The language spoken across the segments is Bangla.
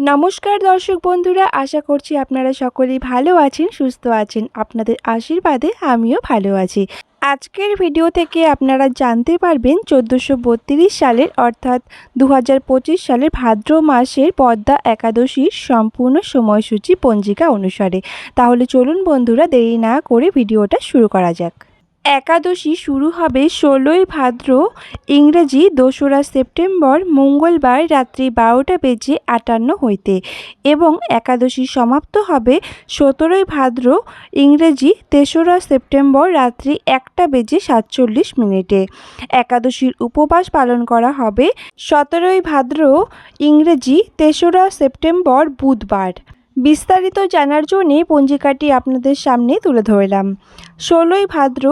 নমস্কার দর্শক বন্ধুরা, আশা করছি আপনারা সকলেই ভালো আছেন, সুস্থ আছেন। আপনাদের আশীর্বাদে আমিও ভালো আছি। আজকের ভিডিও থেকে আপনারা জানতে পারবেন চোদ্দোশো সালের, অর্থাৎ দু হাজার পঁচিশ সালের ভাদ্র মাসের পদ্মা একাদশীর সম্পূর্ণ সময়সূচি পঞ্জিকা অনুসারে। তাহলে চলুন বন্ধুরা, দেরি না করে ভিডিওটা শুরু করা যাক। একাদশী শুরু হবে ষোলোই ভাদ্র, ইংরেজি দোসরা সেপ্টেম্বর, মঙ্গলবার রাত্রি বারোটা বেজে আটান্ন হইতে এবং একাদশী সমাপ্ত হবে সতেরোই ভাদ্র, ইংরেজি তেসরা সেপ্টেম্বর রাত্রি একটা বেজে সাতচল্লিশ মিনিটে। একাদশীর উপবাস পালন করা হবে সতেরোই ভাদ্র, ইংরেজি তেসরা সেপ্টেম্বর বুধবার। বিস্তারিত জানার জন্যে পঞ্জিকাটি আপনাদের সামনে তুলে ধরলাম। ষোলোই ভাদ্র,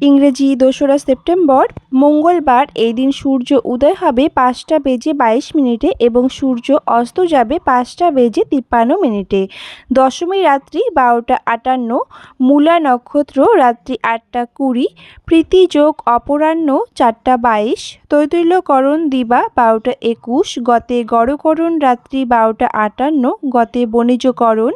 ইংরেজি দোসরা সেপ্টেম্বর, মঙ্গলবার এই দিন সূর্য উদয় হবে পাঁচটা বেজে বাইশ মিনিটে এবং সূর্য অস্ত যাবে পাঁচটা বেজে তিপ্পান্ন মিনিটে। দশমী রাত্রি বারোটা আটান্ন, মূলা নক্ষত্র রাত্রি আটটা কুড়ি, প্রীতি যোগ অপরাহ্ন চারটা বাইশ, তৈতৈল্যকরণ দিবা বারোটা একুশ, গতে গড়করণ রাত্রি বারোটা আটান্ন, গতে বণিজকরণ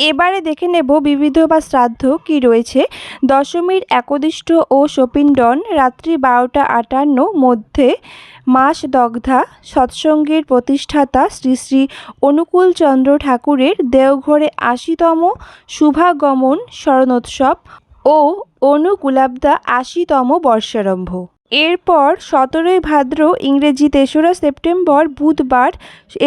এবারে দেখে নেব বিবিধ বা শ্রাদ্ধ কি রয়েছে। দশমীর একদিষ্ট ও সপিণ্ডন রাত্রি বারোটা আটান্ন মধ্যে মাস দগ্ধা সৎসঙ্গের প্রতিষ্ঠাতা শ্রী শ্রী অনুকূলচন্দ্র ঠাকুরের দেওঘরে আশিতম শুভাগমন স্মরণোৎসব ও অনুকূলাব্দা আশিতম বর্ষারম্ভ। এরপর সতেরোই ভাদ্র ইংরেজি তেসরা সেপ্টেম্বর বুধবার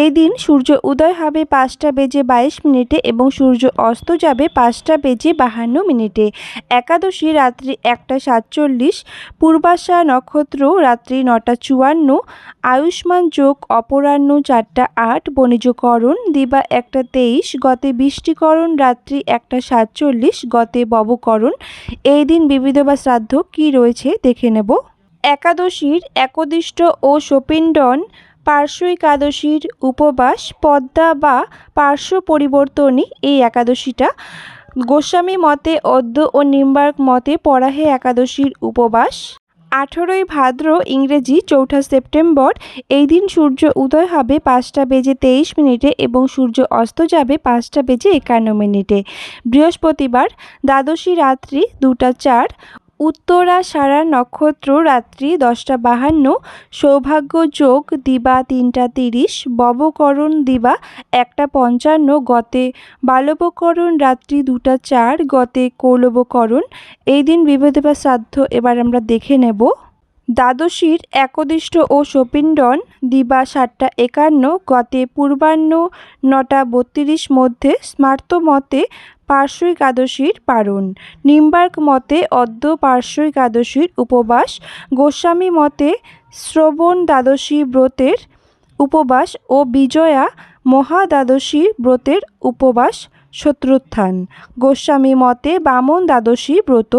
এই দিন সূর্য উদয় হবে পাঁচটা বেজে বাইশ মিনিটে এবং সূর্য অস্ত যাবে পাঁচটা বেজে বাহান্ন মিনিটে। একাদশী রাত্রি একটা সাতচল্লিশ, পূর্বাশা নক্ষত্র রাত্রি নটা চুয়ান্ন, আয়ুষ্মান যোগ অপরাহ্ন চারটা আট, বণিজকরণ দিবা একটা তেইশ, গতে বৃষ্টিকরণ রাত্রি একটা সাতচল্লিশ, গতে ববকরণ। এই দিন বিবিধ বা শ্রাদ্ধ কী রয়েছে দেখে নেব। একাদশীর একদিষ্ট ও সপিণ্ডন পার্শ্ব একাদশীর উপবাস, পদ্মা বা পার্শ্ব পরিবর্তনই এই একাদশীটা। গোস্বামী মতে, অদ্য ও নিম্বার্ক মতে পরাহে একাদশীর উপবাস। আঠেরোই ভাদ্র ইংরেজি চৌঠা সেপ্টেম্বর, এই দিন সূর্য উদয় হবে পাঁচটা বেজে তেইশ মিনিটে এবং সূর্য অস্ত যাবে পাঁচটা বেজে একান্ন মিনিটে। বৃহস্পতিবার, দ্বাদশী রাত্রি দুটা চার উত্তরা সারা নক্ষত্র রাত্রি দশটা বাহান্ন সৌভাগ্য যোগ দিবা তিনটা তিরিশ, ববকরণ দিবা একটা পঞ্চান্ন, গতে বালবকরণ রাত্রি দুটা চার, গতে কৌলবকরণ। এই দিন বিভেদ বা শ্রাদ্ধ এবার আমরা দেখে নেব। দ্বাদশীর একদিষ্ট ও সপিণ্ডন দিবা সাতটা একান্ন, গতে পূর্বাহ্ন নটা বত্রিশ মধ্যে স্মার্ত মতে পার্শ্ব একাদশীর পারণ নিম্বার্ক মতে অদ্য পার্শ্ব একাদশীর উপবাস, গোস্বামী মতে শ্রবণ দ্বাদশী ব্রতের উপবাস ও বিজয়া মহাদ্বাদশী ব্রতের উপবাস শত্রুত্থান। গোস্বামী মতে বামন দ্বাদশী ব্রত